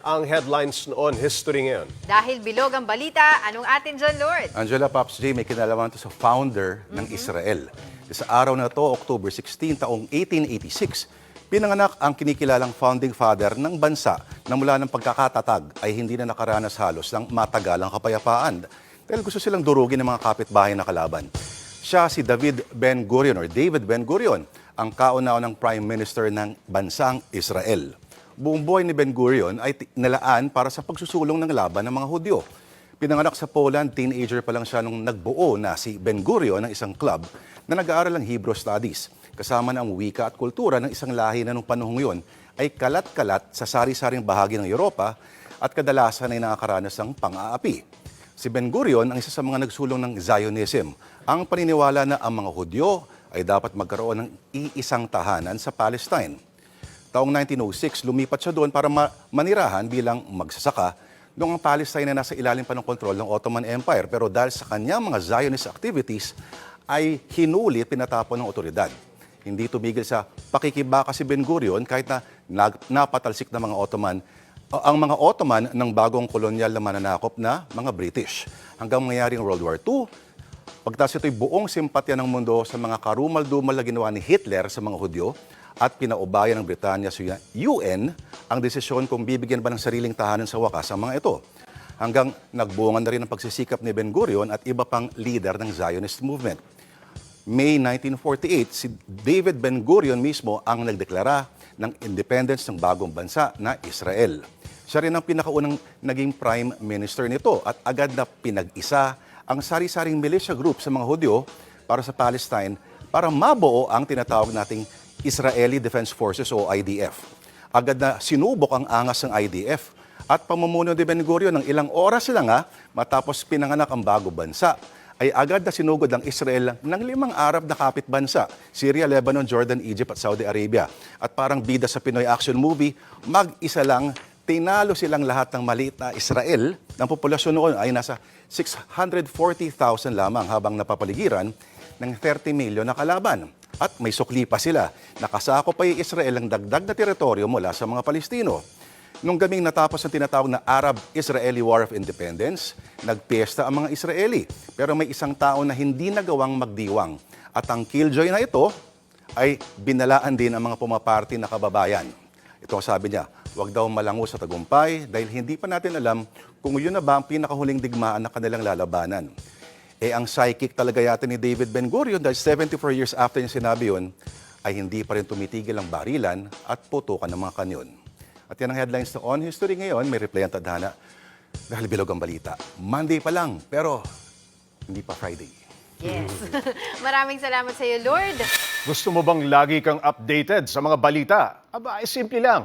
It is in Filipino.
ang headlines noon, history ngayon. Dahil bilog ang balita, anong atin dyan, Lord? Angela Pops J, may kinalaman to sa founder ng Israel. Sa araw na to, October 16, taong 1886, pinanganak ang kinikilalang founding father ng bansa na mula ng pagkakatatag ay hindi na nakaranas halos ng matagalang kapayapaan dahil gusto silang durugin ng mga kapitbahay na kalaban. Siya si David Ben Gurion or David Ben Gurion, ang kauna-unang prime minister ng bansang Israel. Buong buhay ni Ben Gurion ay nalaan para sa pagsusulong ng laban ng mga Hudyo. Pinanganak sa Poland, teenager pa lang siya nung nagbuo na si Ben Gurion ng isang club na nag-aaral ng Hebrew Studies. Kasama na ang wika at kultura ng isang lahi na nung panahong yon ay kalat-kalat sa sari-saring bahagi ng Europa at kadalasan ay nakakaranas ng pang-aapi. Si Ben Gurion ang isa sa mga nagsulong ng Zionism, ang paniniwala na ang mga Hudyo ay dapat magkaroon ng iisang tahanan sa Palestine. Taong 1906, lumipat siya doon para ma- manirahan bilang magsasaka noong ang Palestine na nasa ilalim pa ng kontrol ng Ottoman Empire. Pero dahil sa kanyang mga Zionist activities, ay hinuli at pinatapon ng otoridad. Hindi tumigil sa pakikibaka si Ben Gurion kahit na napatalsik ng mga Ottoman ang mga Ottoman ng bagong kolonyal na mananakop na mga British. Hanggang mangyaring World War II, Pagtas ito'y buong simpatya ng mundo sa mga karumal-dumal na ginawa ni Hitler sa mga Hudyo at pinaubayan ng Britanya sa UN ang desisyon kung bibigyan ba ng sariling tahanan sa wakas ang mga ito. Hanggang nagbungan na rin ang pagsisikap ni Ben Gurion at iba pang leader ng Zionist movement. May 1948, si David Ben Gurion mismo ang nagdeklara ng independence ng bagong bansa na Israel. Siya rin ang pinakaunang naging prime minister nito at agad na pinag-isa ang sari-saring militia group sa mga Hudyo para sa Palestine para mabuo ang tinatawag nating Israeli Defense Forces o IDF. Agad na sinubok ang angas ng IDF at pamumuno ni Ben Gurion ng ilang oras lang ha, matapos pinanganak ang bago bansa ay agad na sinugod ang Israel ng limang Arab na kapitbansa, Syria, Lebanon, Jordan, Egypt at Saudi Arabia. At parang bida sa Pinoy action movie, mag-isa lang, tinalo silang lahat ng maliit na Israel. Ang populasyon noon ay nasa 640,000 lamang habang napapaligiran ng 30 milyon na kalaban. At may sukli pa sila. Nakasako pa yung Israel ang dagdag na teritoryo mula sa mga Palestino. Nung gaming natapos ang tinatawag na Arab-Israeli War of Independence, nagpiesta ang mga Israeli. Pero may isang tao na hindi nagawang magdiwang. At ang killjoy na ito ay binalaan din ang mga pumaparty na kababayan. Ito ang sabi niya, huwag daw malango sa tagumpay dahil hindi pa natin alam kung yun na ba ang pinakahuling digmaan na kanilang lalabanan. Eh ang psychic talaga yata ni David Ben Gurion dahil 74 years after niya sinabi yun, ay hindi pa rin tumitigil ang barilan at putukan ng mga kanyon. At yan ang headlines na On History ngayon, may replay ang tadhana dahil bilog ang balita. Monday pa lang, pero hindi pa Friday. Yes. Maraming salamat sa iyo, Lord. Gusto mo bang lagi kang updated sa mga balita? Aba, ay simple lang.